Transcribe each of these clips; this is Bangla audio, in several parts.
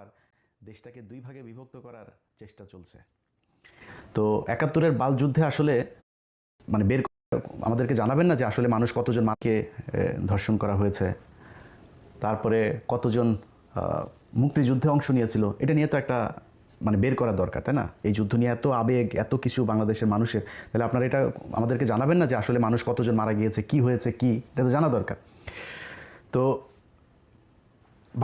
আর দেশটাকে দুই ভাগে বিভক্ত করার চেষ্টা চলছে। তো একাত্তরের বাল যুদ্ধে আসলে মানে বের আমাদেরকে জানাবেন না যে আসলে মানুষ কতজন মাকে ধর্ষণ করা হয়েছে। তারপরে কতজন মুক্তিযুদ্ধে অংশ নিয়েছিল, এটা নিয়ে তো একটা মানে বের করা দরকার, তাই না? এই যুদ্ধ নিয়ে এত আবেগ, এত কিছু বাংলাদেশের মানুষের, তাহলে আপনারা এটা আমাদেরকে জানাবেন না যে আসলে মানুষ কতজন মারা গিয়েছে, কি হয়েছে, কি? এটা তো জানা দরকার। তো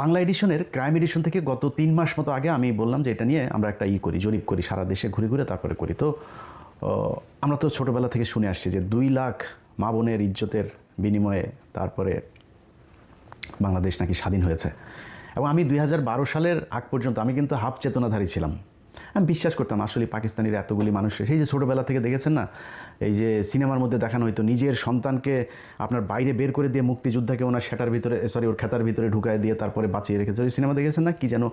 বাংলা এডিশনের ক্রাইম এডিশন থেকে গত তিন মাস মতো আগে আমি বললাম যে এটা নিয়ে আমরা একটা ই করি, জরিপ করি, সারা দেশে ঘুরে ঘুরে তারপরে করি। তো আমরা তো ছোটোবেলা থেকে শুনে আসছি যে দুই লাখ মা বোনের ইজ্জতের বিনিময়ে তারপরে বাংলাদেশ নাকি স্বাধীন হয়েছে। এবং আমি দুই হাজার বারো সালের আগ পর্যন্ত আমি কিন্তু হাফ চেতনাধারী ছিলাম। আমি বিশ্বাস করতাম আসলে পাকিস্তানির এতগুলি মানুষের সেই যে ছোটোবেলা থেকে দেখেছেন না, এই যে সিনেমার মধ্যে দেখানো হয়তো নিজের সন্তানকে আপনার বাইরে বের করে দিয়ে মুক্তিযোদ্ধাকে ওনার সেটার ভিতরে সরি ওর খেতার ভিতরে ঢুকায় দিয়ে তারপরে বাঁচিয়ে রেখেছে। ওই সিনেমা দেখেছেন না? কি যেন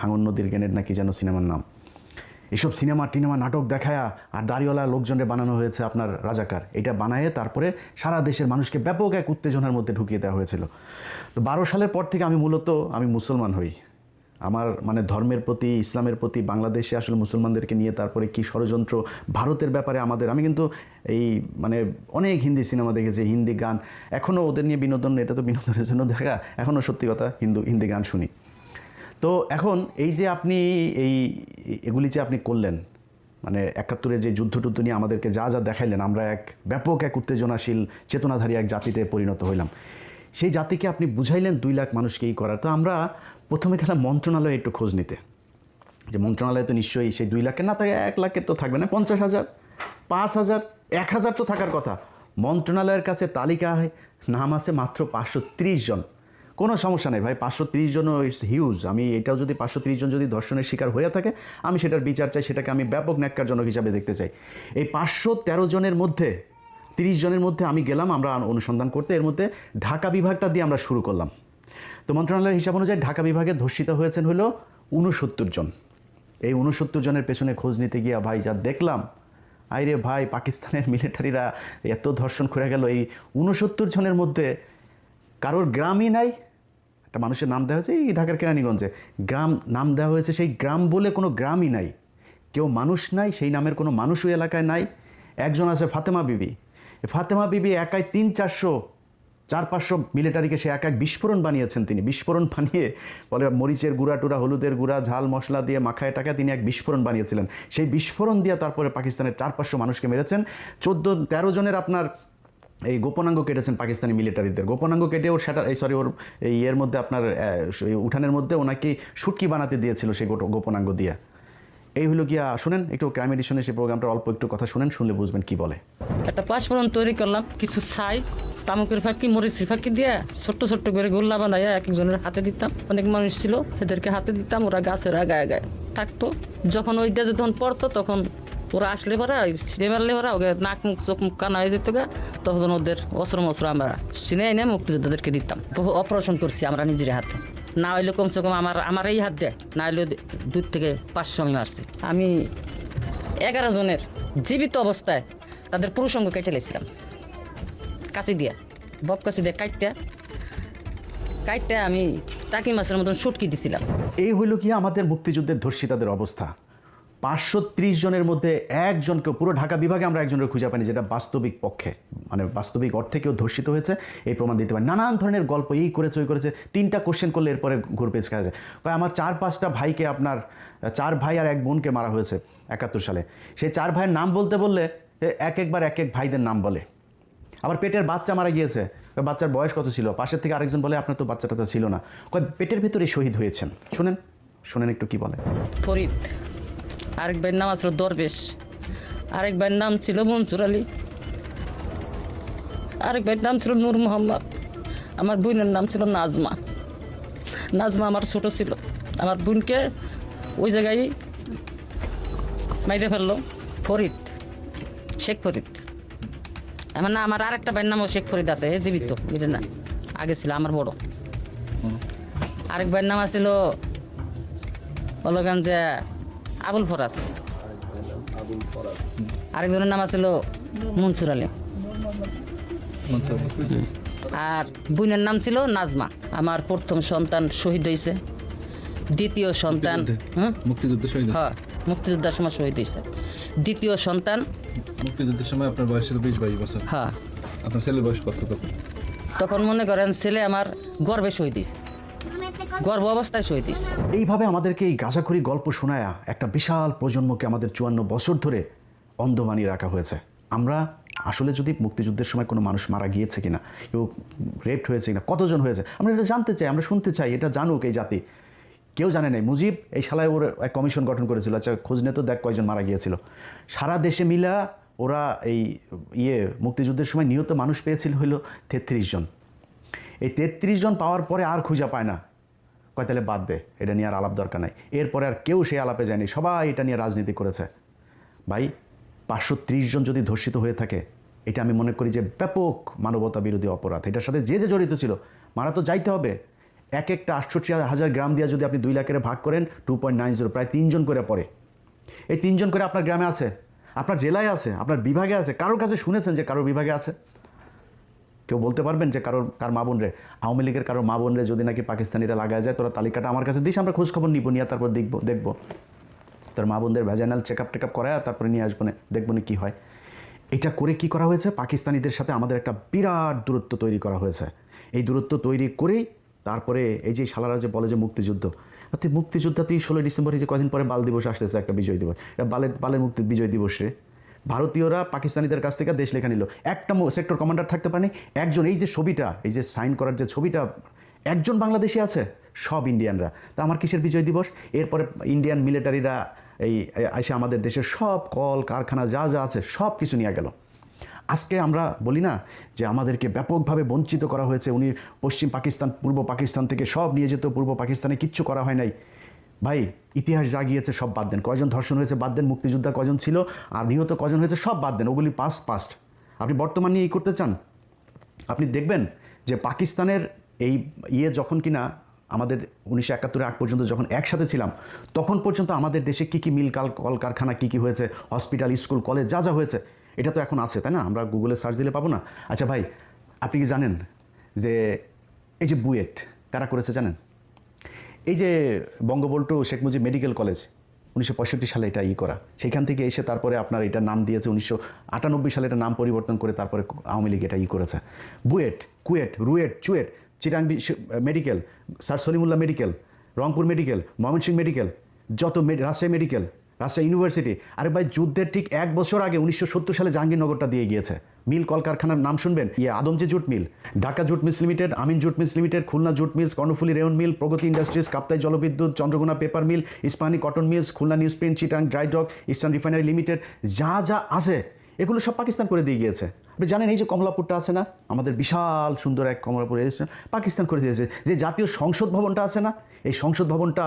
হাঙন নদীর গ্রেনেড না কি যেন সিনেমার নাম। এসব সিনেমা, টিনেমা, নাটক দেখায়া আর দাড়িওয়ালা লোকজনের বানানো হয়েছে আপনার রাজাকার। এটা বানায়ে তারপরে সারা দেশের মানুষকে ব্যাপক এক উত্তেজনার মধ্যে ঢুকিয়ে দেওয়া হয়েছিল। তো বারো সালের পর থেকে আমি মূলত, আমি মুসলমান হই। আমার মানে ধর্মের প্রতি, ইসলামের প্রতি, বাংলাদেশে আসলে মুসলমানদেরকে নিয়ে তারপরে কি ষড়যন্ত্র ভারতের ব্যাপারে আমাদের, আমি কিন্তু এই মানে অনেক হিন্দি সিনেমা দেখেছি, হিন্দি গান এখনও ওদের নিয়ে বিনোদন, এটা তো বিনোদনের জন্য দেখা এখনও সত্যি কথা হিন্দু, হিন্দি গান শুনি। তো এখন এই যে আপনি এই, এগুলি যে আপনি করলেন মানে একাত্তরে যে যুদ্ধ টুদ্ধ নিয়ে আমাদেরকে যা যা দেখাইলেন, আমরা এক ব্যাপক এক উত্তেজনাশীল, চেতনাধারী এক জাতিতে পরিণত হইলাম। সেই জাতিকে আপনি বুঝাইলেন দুই লাখ মানুষকে এই করার। তো আমরা প্রথমে গেলাম মন্ত্রণালয়ে একটু খোঁজ নিতে। যে মন্ত্রণালয়ে তো নিশ্চয়ই সেই দুই লাখের না থাকে এক লাখের তো থাকবে না, পঞ্চাশ হাজার, পাঁচ হাজার, এক হাজার তো থাকার কথা। মন্ত্রণালয়ের কাছে তালিকায় নাম আছে মাত্র পাঁচশো ত্রিশ জন। কোনো সমস্যা নেই ভাই, পাঁচশো ত্রিশ জনও ইটস হিউজ আমি এটাও যদি পাঁচশো ত্রিশ জন যদি ধর্ষণের শিকার হয়ে থাকে, আমি সেটার বিচার চাই, সেটাকে আমি ব্যাপক ন্যাক্কারজনক হিসাবে দেখতে চাই। এই পাঁচশো তেরো জনের মধ্যে, তিরিশ জনের মধ্যে আমি গেলাম, আমরা অনুসন্ধান করতে, এর মধ্যে ঢাকা বিভাগটা দিয়ে আমরা শুরু করলাম। তো মন্ত্রণালয়ের হিসাব অনুযায়ী ঢাকা বিভাগে ধর্ষিত হয়েছেন হলো উনসত্তর জন। এই উনসত্তর জনের পেছনে খোঁজ নিতে গিয়া, ভাই, যা দেখলাম, আইরে ভাই, পাকিস্তানের মিলিটারিরা এত ধর্ষণ করে গেল। এই উনসত্তর জনের মধ্যে কারোর গ্রামই নাই। একটা মানুষের নাম দেওয়া হয়েছে, এই ঢাকার কেরানীগঞ্জে। গ্রাম নাম দেওয়া হয়েছে, সেই গ্রাম বলে কোনো গ্রামই নাই। কেউ মানুষ নাই, সেই নামের কোনো মানুষও এলাকায় নাই। একজন আছে ফাতেমা বিবি। ফাতেমা বিবি একাই তিন চারশো চার পাঁচশো মিলিটারিকে সে এক এক বিস্ফোরণ বানিয়েছেন তিনি। বিস্ফোরণ বানিয়ে বলে মরিচের গুঁড়া টুড়া, হলুদের গুঁড়া, ঝাল মশলা দিয়ে মাখায় টাকা তিনি এক বিস্ফোরণ বানিয়েছিলেন। সেই বিস্ফোরণ দিয়ে তারপরে পাকিস্তানের চার পাঁচশো মানুষকে মেরেছেন। চোদ্দ, তেরো জনের আপনার এই গোপনাঙ্গ কেটেছেন পাকিস্তানি মিলিটারিদের। গোপনাঙ্গ কেটে ওর সেটা, এই সরি ওর এই এর মধ্যে আপনার উঠানের মধ্যে ওনাকে শুটকি বানাতে দিয়েছিল সেই গোপনাঙ্গ দিয়ে। এই হলো গিয়া, শুনেন, একটু ক্রাইম এডিশনের সেই প্রোগ্রামটা অল্প একটু কথা শুনেন, শুনলে বুঝবেন কি বলে। একটা পাঁচফোড়ন তৈরি করলাম, কিছু ছাই তামুকের ফাঁকি, মরিচের ফাঁকি দিয়ে ছোট্ট ছোট্ট করে গোল্লা বানাইয়া এক একজনের হাতে দিতাম। অনেক মানুষ ছিল, এদেরকে হাতে দিতাম, ওরা গাছের আগায় আগায় থাকতো। যখন ওইটা যখন পড়তো, তখন ওরা আসলে পরা ছিঁড়ে মারলে পরা ওকে নাক, মুখ, চোখ, মুখ কানা হয়ে যেত গা। তখন ওদের অস্ত্র মস্ত্র আমরা চিনে এনে মুক্তিযোদ্ধাদেরকে দিতাম। অপারেশন করছি আমরা নিজের হাতে। না হইলে কমসে কম আমার আমার এই হাত দেয়, না হইলে দূর থেকে পাঁচশো আমি মারছি। আমি এগারো জনের জীবিত অবস্থায় তাদের পুরুষঙ্গ কেটে লেছিলাম কাশি দিয়া বব কাশি দিয়ে কাটতে কাটতে আমি টাকি মাছের মতন সুটকি দিছিলাম। এই হইল কি আমাদের মুক্তিযুদ্ধের ধর্ষিতাদের অবস্থা। পাঁচশো ত্রিশ জনের মধ্যে একজনকে পুরো ঢাকা বিভাগে আমরা একজনের খুঁজে পাইনি, যেটা বাস্তবিক পক্ষে মানে বাস্তবিক অর্থে কেউ ধর্ষিত হয়েছে, এই প্রমাণ দিতে পারে নানান ধরনের গল্প, এই করেছে, ওই করেছে, তিনটা কোশ্চেন করলে এরপরে ঘুরপেজ খাওয়া যায়। আমার চার পাঁচটা ভাইকে আপনার, চার ভাই আর এক বোনকে মারা হয়েছে একাত্তর সালে। সেই চার ভাইয়ের নাম বলতে বললে এক একবার এক এক ভাইদের নাম বলে। আবার পেটের বাচ্চা মারা গিয়েছে। বাচ্চার বয়স কত ছিল? পাশের থেকে আরেকজন বলে, আপনার তো বাচ্চাটা তো ছিল না। কয়, পেটের ভেতরে শহীদ হয়েছেন। শুনেন শুনেন একটু কি বলে। ফরিদ আরেক ভাইয়ের নাম ছিল দরবেশ। আরেক ভাইয়ের নাম ছিল মনসুর আলী। আরেক ভাইয়ের নাম ছিল নূর মোহাম্মদ। আমার বোনের নাম ছিল নাজমা। নাজমা আমার ছোট ছিল। আমার বোনকে ওই জায়গায় মাইরে ফেলল। ফরিদ, শেখ ফরিদ। আমার না আমার আরেকটা ভাইয়ের নামও শেখ ফরিদ আছে জীবিত এটা না আগে ছিল আমার বড়। আরেক ভাইয়ের নাম আছিল বলগান যে আবুল ফরাজ। আরেকজনের নাম আছিল মনসুর আলী। আর বোনের নাম ছিল নাজমা। আমার প্রথম সন্তান শহীদ হয়েছে। দ্বিতীয় সন্তান হ্যাঁ শহীদ হ্যাঁ মুক্তিযোদ্ধার সময় শহীদ হয়েছে। দ্বিতীয় সন্তান। মুক্তিযুদ্ধের সময় আপনার বয়স ছিল বিশ বাইশ বছর। হ্যাঁ। আপনার ছেলের বয়স কত তখন? তখন মনে করেন ছেলে আমার গর্বে শহীদ গর্ভ অবস্থায় শহীদ হয়েছে এইভাবে আমাদেরকে এই গাঁজাখুরি গল্প শোনায়া একটা বিশাল প্রজন্মকে আমাদের চুয়ান্ন বছর ধরে অন্ধ বানিয়ে রাখা হয়েছে। আমরা আসলে যদি মুক্তিযুদ্ধের সময় কোনো মানুষ মারা গিয়েছে কিনা কেউ রেপড হয়েছে কিনা কতজন হয়েছে আমরা এটা জানতে চাই আমরা শুনতে চাই এটা জানুক এই জাতি। কেউ জানে নাই। মুজিব এই শালায় ওর এক কমিশন গঠন করেছিল। আচ্ছা খোঁজ নে তো, দেখ কয়জন মারা গিয়েছিল। সারা দেশে মিলা ওরা এই ইয়ে মুক্তিযুদ্ধের সময় নিহত মানুষ পেয়েছিল হইল তেত্রিশ জন। এই তেত্রিশ জন পাওয়ার পরে আর খুঁজে পায় না। কয়, তাহলে বাদ দে, এটা নিয়ে আর আলাপ দরকার নাই। এরপরে আর কেউ সেই আলাপে যায়নি। সবাই এটা নিয়ে রাজনীতি করেছে। ভাই, পাঁচশো ত্রিশ জন যদি ধর্ষিত হয়ে থাকে, এটা আমি মনে করি যে ব্যাপক মানবতা বিরোধী অপরাধ। এটার সাথে যে যে জড়িত ছিল, মারা তো যাইতে হবে। এক একটা আটষট্টি হাজার গ্রাম দিয়ে যদি আপনি দুই লাখের ভাগ করেন টু পয়েন্ট নাইন জিরো প্রায় তিনজন করে পড়ে। এই তিনজন করে আপনার গ্রামে আছে, আপনার জেলায় আছে, আপনার বিভাগে আছে, কারোর কাছে শুনেছেন যে কারোর বিভাগে আছে? কেউ বলতে পারবেন যে কারোর, কার মা বোন রে আওয়ামী লীগের কারোর মা বোন রে যদি নাকি পাকিস্তানিরা লাগায় যায়, তোরা তালিকাটা আমার কাছে দিস, আমরা খোঁজখবর নিব, নিয়ে তারপর দেখব দেখব। তোর মা বোনদের vaginal check up take up করায়, তারপরে নিয়ে আসব, না দেখব না কী হয়। এটা করে কি করা হয়েছে? পাকিস্তানিদের সাথে আমাদের একটা বিরাট দূরত্ব তৈরি করা হয়েছে। এই দূরত্ব তৈরি করেই তারপরে এই যে শালারা যে বলে যে মুক্তিযুদ্ধ তুই মুক্তিযুদ্ধ তুই ষোলোই ডিসেম্বরে যে কদিন পরে বাল দিবস আসতেছে একটা বিজয় দিবস। বালের বালের মুক্তি, বিজয় দিবস রে। ভারতীয়রা পাকিস্তানিদের কাছ থেকে দেশ লেখা নিল। একটা সেক্টর কমান্ডার থাকতে পারেনি, একজন এই যে ছবিটা, এই যে সাইন করার যে ছবিটা, একজন বাংলাদেশি আছে, সব ইন্ডিয়ানরা। তা আমার কিসের বিজয় দিবস? এরপরে ইন্ডিয়ান মিলিটারিরা এই এসে আমাদের দেশের সব কল, কারখানা, যা যা আছে, সব কিছু নিয়ে গেল। আজকে আমরা বলি না যে আমাদেরকে ব্যাপকভাবে বঞ্চিত করা হয়েছে। উনি পশ্চিম পাকিস্তান, পূর্ব পাকিস্তান থেকে সব নিয়ে যেত, পূর্ব পাকিস্তানে কিচ্ছু করা হয় নাই। ভাই, ইতিহাস যা গিয়েছে সব বাদ দেন। কয়জন ধর্ষণ হয়েছে বাদ দেন, মুক্তিযোদ্ধা কজন ছিল, আর নিহত কজন হয়েছে সব বাদ দেন। ওগুলি পাস্ট পাস্ট আপনি বর্তমান নিয়ে এই করতে চান? আপনি দেখবেন যে পাকিস্তানের এই ইয়ে যখন কিনা আমাদের উনিশশো একাত্তরের আগ পর্যন্ত যখন একসাথে ছিলাম, তখন পর্যন্ত আমাদের দেশে কী কী মিল কাল, কলকারখানা, কী কী হয়েছে, হসপিটাল, স্কুল, কলেজ, যা যা হয়েছে এটা তো এখন আছে, তাই না? আমরা গুগলে সার্চ দিলে পাবো না। আচ্ছা ভাই, আপনি কি জানেন যে এই যে বুয়েট, কারা করেছে জানেন? এই যে বঙ্গবল্টু শেখ মুজিব মেডিকেল কলেজ, উনিশশো পঁয়ষট্টি সালে এটা ই করা। সেখান থেকে এসে তারপরে আপনার এটা নাম দিয়েছে উনিশশো আটানব্বই সালে এটা নাম পরিবর্তন করে তারপরে আওয়ামী লীগ এটা ই করেছে। BUET, KUET, RUET, CUET, Chittagong medical, sir Salimullah medical, Rangpur medical, Mymensingh medical, যত রাজশাহী মেডিকেল রাজশাহী ইউনিভার্সিটি আরে ভাই, যুদ্ধের ঠিক এক বছর আগে উনিশশো সত্তর সালে জাহাঙ্গীরনগরটা দিয়ে গিয়েছে। মিল কলকারখানার নাম শুনবেন? ইয়ে Adamjee jute mill. Dhaka jute mills limited, Amin jute mills limited, Khulna jute mills, Karnaphuli rayon mill, Pragati industries, Kaptai জলবিদ্যুৎ, Chandrakona paper mill, Ispahani cotton mills, Khulna newsprint, Chittagong dry dock eastern refinery limited, যা যা আছে, এগুলো সব পাকিস্তান করে দিয়ে গিয়েছে। আপনি জানেন, এই যে কমলাপুরটা আছে না, আমাদের বিশাল সুন্দর এক কমলাপুর রেজিস্ট্রেশন পাকিস্তান করে দিয়েছে। যে জাতীয় সংসদ ভবনটা আছে না, এই সংসদ ভবনটা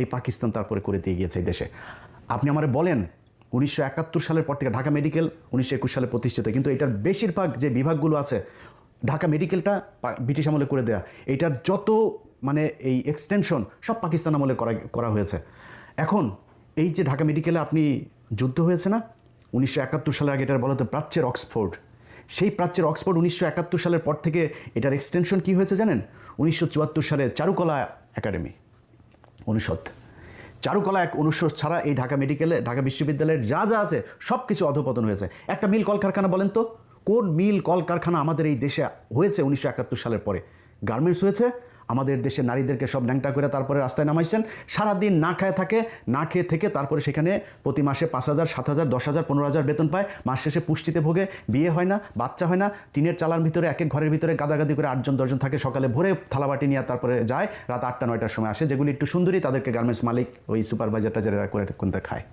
এই পাকিস্তান তারপরে করে দিয়ে গিয়েছে এই দেশে। আপনি আমারে বলেন, উনিশশো একাত্তর সালের পর থেকে ঢাকা মেডিকেল উনিশশো একুশ সালে প্রতিষ্ঠিত। কিন্তু এটার বেশিরভাগ যে বিভাগগুলো আছে, ঢাকা মেডিকেলটা ব্রিটিশ আমলে করে দেয়া। এটার যত মানে এই এক্সটেনশন সব পাকিস্তান আমলে করা করা হয়েছে। এখন এই যে ঢাকা মেডিকেলে আপনি যুদ্ধ হয়েছে না, উনিশশো একাত্তর সালের আগে এটার বলা হতো প্রাচ্যের অক্সফোর্ড। সেই প্রাচ্যের অক্সফোর্ড উনিশশো একাত্তর সালের পর থেকে এটার এক্সটেনশন কি হয়েছে জানেন? উনিশশো চুয়াত্তর সালে চারুকলা একাডেমি। অনুষদ। চারুকলা এক অনুষদ ছাড়া এই ঢাকা মেডিকেলে, ঢাকা বিশ্ববিদ্যালয়ের যা যা আছে সব কিছু অধপতন হয়েছে। একটা মিল কলকারখানা বলেন তো? কোন মিল কলকারখানা আমাদের এই দেশে হয়েছে উনিশশো একাত্তর সালের পরে? গার্মেন্টস হয়েছে আমাদের দেশের নারীদেরকে সব ন্যাংটা করে তারপরে রাস্তায় নামাইছেন। সারাদিন না খায় থাকে, না খেয়ে থেকে তারপরে সেখানে প্রতি মাসে পাঁচ হাজার, সাত হাজার, দশ হাজার, পনেরো হাজার বেতন পায়। মাস শেষে পুষ্টিতে ভোগে, বিয়ে হয় না, বাচ্চা হয় না, টিনের চালার ভিতরে, এক এক ঘরের ভিতরে গাদাগাদি করে আটজন, দশজন থাকে, সকালে ভোরে থালাবাটি নিয়ে তারপরে যায়, রাত আটটা, নয়টার সময় আসে, যেগুলি একটু সুন্দরী, তাদেরকে গার্মেন্টস মালিক ওই সুপারভাইজারটা টাজারেরা করে কোনটা খায়।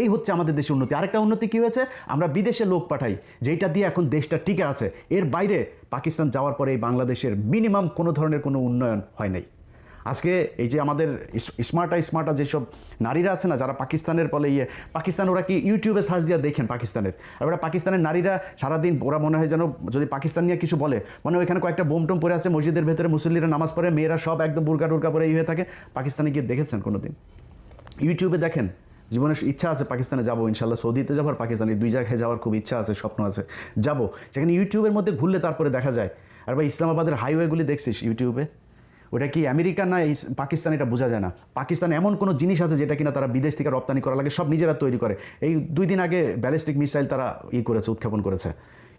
এই হচ্ছে আমাদের দেশের উন্নতি। আরেকটা উন্নতি কী হয়েছে? আমরা বিদেশে লোক পাঠাই যেটা দিয়ে এখন দেশটা টিকে আছে। এর বাইরে পাকিস্তান যাওয়ার পরে এই বাংলাদেশের মিনিমাম কোনো ধরনের কোনো উন্নয়ন হয় নাই। আজকে এই যে আমাদের স্মার্টা স্মার্টা যেসব নারীরা আছে না, যারা পাকিস্তানের বলে ইয়ে পাকিস্তান ওরা কি ইউটিউবে সার্চ দিয়ে দেখেন পাকিস্তানের? আর ওরা পাকিস্তানের নারীরা সারাদিন ওরা মনে হয় যেন যদি পাকিস্তান নিয়ে কিছু বলে মানে ওইখানে কয়েকটা বোম টোম পরে আছে, মসজিদের ভেতরে মুসল্লিরা নামাজ পড়ে, মেয়েরা সব একদম বুর্গা টুর্গা পরে ই হয়ে থাকে। পাকিস্তানে গিয়ে দেখেছেন কোনো দিন ইউটিউবে দেখেন জীবনের ইচ্ছা আছে পাকিস্তানে যাব, ইনশাল্লাহ সৌদিতে যাব আর পাকিস্তানে দুই জায়গায় যাওয়ার খুব ইচ্ছা আছে, স্বপ্ন আছে। যাব। সেখানে ইউটিউবের মধ্যে ঘুরলে তারপরে দেখা যায়। আর ভাই, ইসলামাবাদের হাইওয়েগুলি দেখছিস ইউটিউবে? ওটা কি আমেরিকা না এই পাকিস্তান এটা বোঝা যায় না। পাকিস্তান এমন কোনো জিনিস আছে যেটা কিনা তারা বিদেশ থেকে রপ্তানি করা লাগে, সব নিজেরা তৈরি করে। এই দুই দিন আগে ব্যালিস্টিক মিসাইল তারা ই করেছে, উৎক্ষেপণ করেছে।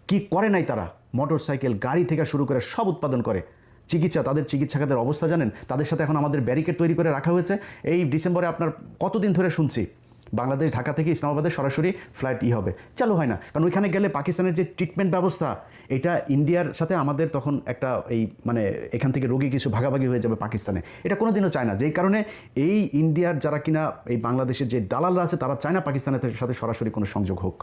কি করে নাই তারা? মোটর সাইকেল গাড়ি থেকে শুরু করে সব উৎপাদন করে। চিকিৎসা, তাদের চিকিৎসা খাতের অবস্থা জানেন? তাদের সাথে এখন আমাদের ব্যারিকেড তৈরি করে রাখা হয়েছে। এই ডিসেম্বরে আপনার কতদিন ধরে শুনছি? বাংলাদেশ, ঢাকা থেকে ইসলামাবাদে সরাসরি ফ্লাইট ই হবে। চালু হয় না। কারণ ওইখানে গেলে পাকিস্তানের যে ট্রিটমেন্ট ব্যবস্থা, এটা ইন্ডিয়ার সাথে আমাদের তখন একটা এই মানে এখান থেকে রোগী কিছু ভাগাভাগি হয়ে যাবে পাকিস্তানে। এটা কোনো দিনও চায় না। যেই কারণে এই ইন্ডিয়ার যারা কিনা এই বাংলাদেশের যে দালালরা আছে, তারা চায় না পাকিস্তানের সাথে সরাসরি কোনো সংযোগ হোক।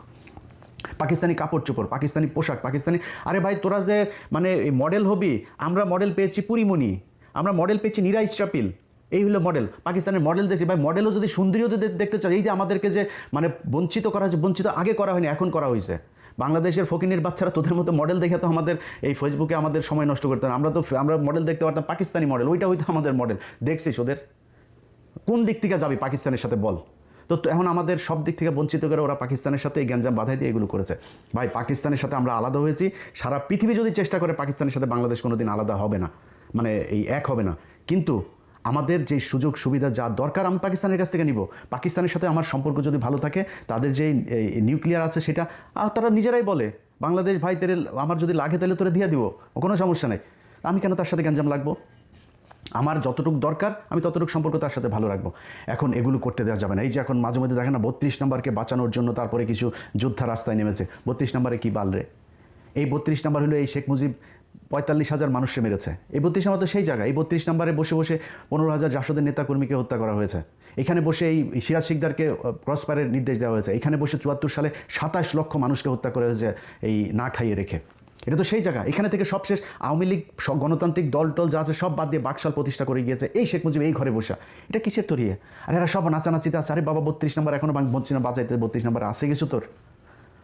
পাকিস্তানি কাপড় চোপড়, পাকিস্তানি পোশাক, পাকিস্তানি আরে ভাই, তোরা যে মানে এই মডেল হবি, আমরা মডেল পেয়েছি পুরিমণি, আমরা মডেল পেয়েছি নিরা ইস্টাপিল এই হলো মডেল পাকিস্তানের মডেল দেখছি। ভাই মডেলও যদি সুন্দরীও যদি দেখতে চাই এই যে আমাদেরকে যে মানে বঞ্চিত করা হয়েছে, বঞ্চিত আগে করা হয়নি, এখন করা হয়েছে। বাংলাদেশের ফকিনের বাচ্চারা তোদের মতো মডেল দেখে তো আমাদের এই ফেসবুকে আমাদের সময় নষ্ট করতে। আমরা তো আমরা মডেল দেখতে পারতাম পাকিস্তানি মডেল ওইটা হয়তো আমাদের মডেল দেখছিস ওদের? কোন দিক থেকে যাবি পাকিস্তানের সাথে বল? তো এখন আমাদের সব দিক থেকে বঞ্চিত করে ওরা পাকিস্তানের সাথে এই গ্যাঞ্জাম বাধাই দিয়ে এগুলো করেছে। ভাই, পাকিস্তানের সাথে আমরা আলাদা হয়েছি। সারা পৃথিবী যদি চেষ্টা করে পাকিস্তানের সাথে বাংলাদেশ কোনোদিন আলাদা হবে না। মানে এই এক হবে না। কিন্তু আমাদের যে সুযোগ, সুবিধা যা দরকার, আমি পাকিস্তানের কাছ থেকে নিব। পাকিস্তানের সাথে আমার সম্পর্ক যদি ভালো থাকে, তাদের যে নিউক্লিয়ার আছে সেটা তারা নিজেরাই বলে, বাংলাদেশ ভাই তেরে আমার যদি লাগে তাহলে তোরে দিয়ে দিব, কোনো সমস্যা নেই। আমি কেন তার সাথে গ্যাঞ্জাম লাগবো? আমার যতটুকু দরকার, আমি ততটুকু সম্পর্ক তার সাথে ভালো রাখব। এখন এগুলো করতে দেওয়া যাবে না। এই যে এখন মাঝে মধ্যে দেখেন না, বত্রিশ নম্বরকে বাঁচানোর জন্য তারপরে কিছু যোদ্ধা রাস্তায় নেমেছে। বত্রিশ নম্বরে কী বালরে এই বত্রিশ নম্বর হলো এই শেখ মুজিব পঁয়তাল্লিশ হাজার মানুষকে মেরেছে। এই বত্রিশ নম্বর তো সেই জায়গা। এই বত্রিশ নম্বরে বসে বসে পনেরো হাজার জাসদের নেতাকর্মীকে হত্যা করা হয়েছে। এখানে বসে এই সিরাজ শিকদারকে ক্রসফায়ারের নির্দেশ দেওয়া হয়েছে। এখানে বসে চুয়াত্তর সালে সাতাশ লক্ষ মানুষকে হত্যা করা হয়েছে এই না খাইয়ে রেখে। এটা তো সেই জায়গা। এখানে থেকে সবশেষ আওয়ামী লীগ গণতান্ত্রিক দল টল যা আছে সব বাদ দিয়ে বাকশাল প্রতিষ্ঠা করে গিয়েছে। এই শেখ মুজিব এই ঘরে বসা। এটা কিসের তরিয়ে আর এরা সব নাচানাচিতে আছে। আরে বাবা, বত্রিশ নম্বর এখনও বলছি না বাজাইতে বত্রিশ নম্বর আসে কিছু তোর?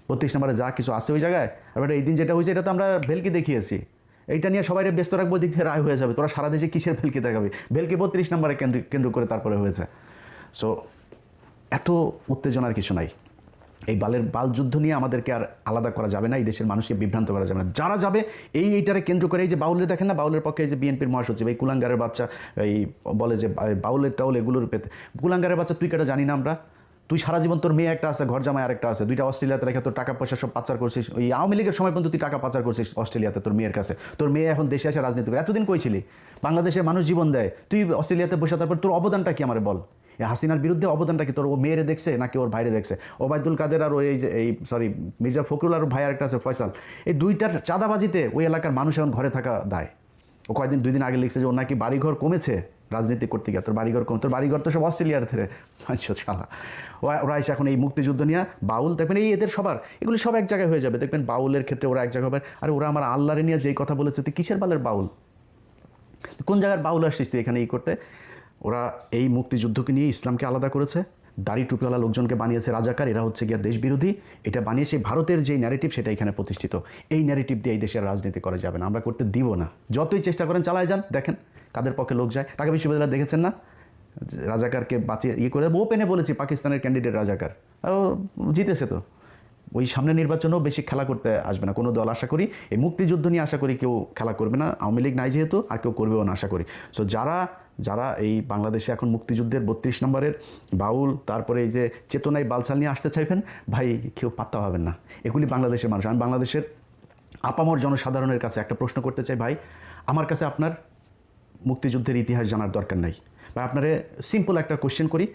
বত্রিশ নম্বরে যা কিছু আছে ওই জায়গায়? এবার এই দিন যেটা হয়েছে, এটা তো আমরা ভেলকি দেখিয়েছি। এইটা নিয়ে সবাই ব্যস্ত রাখব দিক থেকে রায় হয়ে যাবে। তোরা সারা দেশে কিসের ভেলকি দেখাবি? ভেলকি বত্রিশ নম্বরে কেন্দ্র কেন্দ্র করে তারপরে হয়েছে। সো এত উত্তেজনার কিছু নাই। এই বালের বাল যুদ্ধ নিয়ে আমাদেরকে আর আলাদা করা যাবে না, এই দেশের মানুষকে বিভ্রান্ত করা যাবে না। যারা যাবে, এই এইটারে কেন্দ্র করে এই যে বাউলের দেখেন না, বাউলের পক্ষে এই যে বিএনপির মহাসচিব, এই কুলাঙ্গারের বাচ্চা, এই বলে যে বাউলের টাউল এগুলোর পেতে, কুলাঙ্গারের বাচ্চা তুই কেটা জানি না আমরা? তুই সারা জীবন তোর মেয়ে একটা আছে, ঘর জামাই আরেকটা আছে, দুইটা অস্ট্রেলিয়াতে রেখে তোর টাকা পয়সা সব পাচার করছিস। ওই আওয়ামী লীগের সময় পর্যন্ত তুই টাকা পাচার করছিস অস্ট্রেলিয়াতে তোর মেয়ের কাছে। তোর মেয়ে এখন দেশে আসে রাজনীতি করে। এতদিন কইছিলি বাংলাদেশের মানুষ জীবন দেয়। তুই অস্ট্রেলিয়াতে বসে তারপর তোর অবদানটা কি আমার বল? হাসিনার বিরুদ্ধে অবদানটা কি তোর ও মেয়েরে দেখছে নাকি ওর ভাইরে দেখছে? ওবায়দুল কাদের আর ওই যে, এই সরি মির্জা ফখরুল আর ভাই আরেকটা আছে, ফয়সাল। এই দুইটার চাঁদাবাজিতে ওই এলাকার মানুষ এখন ঘরে থাকা দায়। ও কয়েকদিন, দুই দিন আগে লিখছে যে ওর নাকি বাড়িঘর কমেছে। রাজনীতি করতে গিয়ে, তোর বাড়িঘর কম তোর বাড়িঘর তো সব অস্ট্রেলিয়ার থেকে শালা ওরা এসে এখন এই মুক্তিযুদ্ধ নিয়ে বাউল, দেখবেন এই এদের সবার, এগুলি সব এক জায়গায় হয়ে যাবে। দেখবেন বাউলের ক্ষেত্রে ওরা এক জায়গায় হবে। আর ওরা আমার আল্লাহরে নিয়ে যেই কথা বলেছে, তুই কিসের বালের বাউল? কোন জায়গার বাউল আসছিস তুই এখানে ই করতে? ওরা এই মুক্তিযুদ্ধকে নিয়ে ইসলামকে আলাদা করেছে। দাড়ি টুপিওয়ালা লোকজনকে বানিয়েছে রাজাকার, এরা হচ্ছে গিয়া দেশ বিরোধী এটা বানিয়েছে ভারতের যেই ন্যারেটিভ সেটা এখানে প্রতিষ্ঠিত। এই ন্যারেটিভ দিয়ে এই দেশের রাজনীতি করা যাবে না। আমরা করতে দিব না। যতই চেষ্টা করেন, চালায় যান। দেখেন কাদের পক্ষে লোক যায়। ঢাকা বিশ্ববিদ্যালয় দেখেছেন না? রাজাকারকে বাঁচিয়ে ইয়ে করে ওপেনে বলেছি পাকিস্তানের ক্যান্ডিডেট রাজাকার। ও জিতেছে তো। ওই সামনে নির্বাচনেও বেশি খেলা করতে আসবে না। কোনো দল আশা করি, এই মুক্তিযুদ্ধ নিয়ে আশা করি কেউ খেলা করবে না। আওয়ামী লীগ নাই যেহেতু, আর কেউ করবেও না আশা করি। সো যারা যারা এই বাংলাদেশে এখন মুক্তিযুদ্ধের বত্রিশ নম্বরের বাউল, তারপরে এই যে চেতনায় বালছাল নিয়ে আসতে চাইবেন, ভাই কেউ পাত্তা পাবেন না। এগুলি বাংলাদেশের মানুষ। আমি বাংলাদেশের আপামর জনসাধারণের কাছে একটা প্রশ্ন করতে চাই, ভাই। আমার কাছে আপনার মুক্তিযুদ্ধের ইতিহাস জানার দরকার নাই। বা আপনারে সিম্পল একটা কোশ্চেন করি।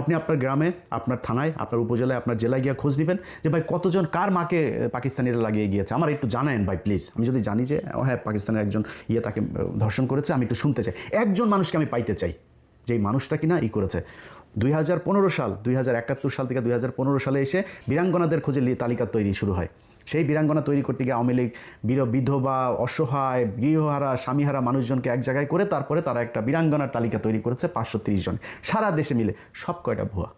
আপনি আপনার গ্রামে, আপনার থানায়, আপনার উপজেলায়, আপনার জেলায় গিয়ে খোঁজ নেবেন যে, ভাই, কতজন, কার মাকে পাকিস্তানিরা লাগিয়ে গিয়েছে? আমার একটু জানায়েন, ভাই প্লিজ আমি যদি জানি যে হ্যাঁ পাকিস্তানের একজন ইয়ে তাকে ধর্ষণ করেছে, আমি একটু শুনতে চাই। একজন মানুষকে আমি পাইতে চাই, যেই মানুষটা কিনা ই করেছে। দুই হাজার পনেরো সাল, দুই হাজার একাত্তর সাল থেকে দুই হাজার পনেরো সালে এসে বীরাঙ্গনাদের খোঁজে তালিকা তৈরি শুরু হয়। সেই বীরাঙ্গনা তৈরি করতে গিয়ে আওয়ামী লীগ বীর, বিধবা, অসহায়, গৃহহারা, স্বামীহারা মানুষজনকে এক জায়গায় করে তারপরে তারা একটা বীরাঙ্গনার তালিকা তৈরি করেছে পাঁচশো জন। সারা দেশে মিলে সব কয়টা ভুয়া?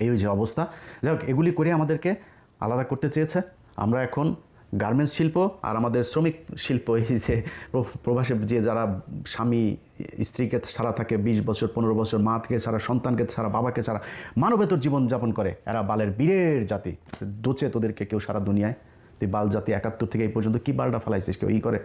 এই যে অবস্থা। যাই হোক এগুলি করে আমাদেরকে আলাদা করতে চেয়েছে। আমরা এখন গার্মেন্টস শিল্প আর আমাদের শ্রমিক শিল্প, এই যে প্রবাসে যে যারা স্বামী, স্ত্রীকে ছাড়া থাকে, বিশ বছর, পনেরো বছর, মাকে ছাড়া, সন্তানকে ছাড়া, বাবাকে ছাড়া, মানবেতর জীবনযাপন করে, এরা বালের বীরের জাতি। দোচে তোদেরকে কেউ সারা দুনিয়ায়। তুই বাল জাতি একাত্তর থেকে এই পর্যন্ত কী বালটা ফেলাইছিস? কেউ ই করে।